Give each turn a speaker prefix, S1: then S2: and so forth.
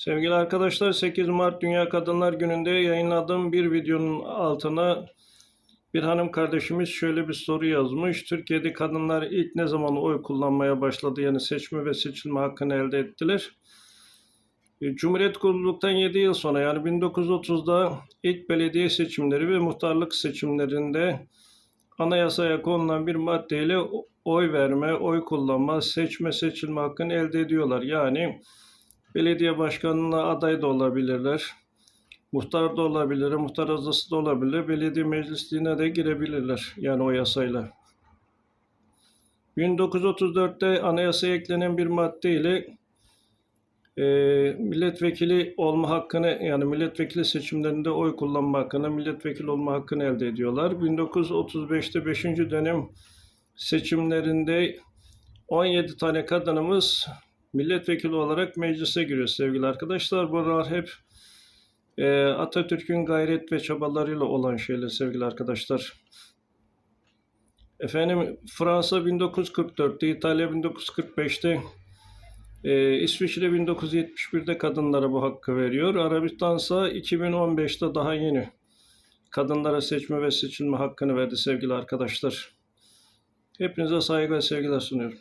S1: Sevgili arkadaşlar 8 Mart Dünya Kadınlar Günü'nde yayınladığım bir videonun altına bir hanım kardeşimiz şöyle bir soru yazmış. Türkiye'de kadınlar ilk ne zaman oy kullanmaya başladı yani seçme ve seçilme hakkını elde ettiler? E, Cumhuriyet kurulduktan 7 yıl sonra yani 1930'da ilk belediye seçimleri ve muhtarlık seçimlerinde anayasaya konulan bir maddeyle oy verme, oy kullanma, seçme, seçilme hakkını elde ediyorlar. Yani belediye başkanına aday da olabilirler. Muhtar da olabilir, muhtar adası da olabilir. Belediye meclisliğine de girebilirler yani o yasayla. 1934'te anayasaya eklenen bir madde ile e, milletvekili olma hakkını yani milletvekili seçimlerinde oy kullanma hakkını, milletvekili olma hakkını elde ediyorlar. 1935'te 5. dönem seçimlerinde 17 tane kadınımız milletvekili olarak meclise giriyor sevgili arkadaşlar. Bunlar hep e, Atatürk'ün gayret ve çabalarıyla olan şeyler sevgili arkadaşlar. Efendim Fransa 1944'te, İtalya 1945'te, e, İsviçre 1971'de kadınlara bu hakkı veriyor. Arabistan ise 2015'te daha yeni kadınlara seçme ve seçilme hakkını verdi sevgili arkadaşlar. Hepinize saygı ve sevgiler sunuyorum.